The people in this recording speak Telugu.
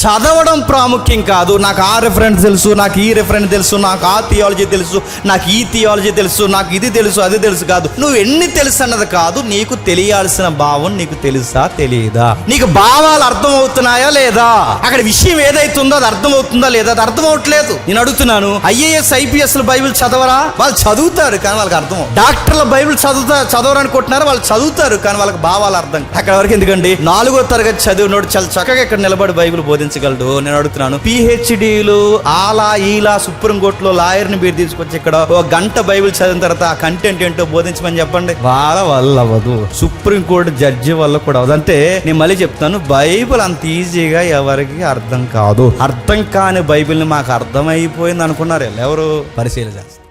చదవడం ప్రాముఖ్యం కాదు. నాకు ఆ రెఫరెన్స్ తెలుసు నాకు ఈ రెఫరెన్స్ తెలుసు నాకు ఆ థియాలజీ తెలుసు నాకు ఈ థియాలజీ తెలుసు నాకు ఇది తెలుసు అది తెలుసు కాదు. నువ్వు ఎన్ని తెలుసు అన్నది కాదు నీకు తెలియాల్సిన భావం నీకు తెలుసా తెలియదా నీకు భావాలు అర్థం అవుతున్నాయా లేదా? అక్కడ విషయం ఏదైతుందో అది అర్థం అవుతుందా లేదా? అది అర్థం అవట్లేదు నేను అడుగుతున్నాను ఐఏఎస్ ఐపీఎస్ బైబిల్ చదవరా? వాళ్ళు చదువుతారు కానీ వాళ్ళకి అర్థం డాక్టర్ల బైబిల్ చదువుతా చదవరనుకుంటున్నారు వాళ్ళు చదువుతారు కానీ వాళ్ళకి భావాలు అర్థం అక్కడ వరకు ఎందుకండి? నాలుగో తరగతి చదివినోడు చాలా చక్కగా ఇక్కడ నిలబడి బైబిల్ బోధించగలడు నేను అడుగుతున్నాను పిహెచ్డీలు ఆలా ఈలా సుప్రీం కోర్టులో లాయర్ని మీరు తీసుకొచ్చి ఇక్కడ ఒక గంట బైబిల్ చదివిన తర్వాత ఆ కంటెంట్ ఏంటో బోధించమని చెప్పండి. వాళ్ళ వల్ల అవ్వదు. సుప్రీం కోర్టు జడ్జి వల్ల కూడా అవ్వదు. అంటే నేను మళ్ళీ చెప్తాను బైబిల్ అంత ఈజీగా ఎవరికి అర్థం కాదు. అర్థం కాని బైబిల్ని మాకు అర్థమైపోయింది అనుకున్నారు. ఎవరు? పరిశీలన చేస్తారు.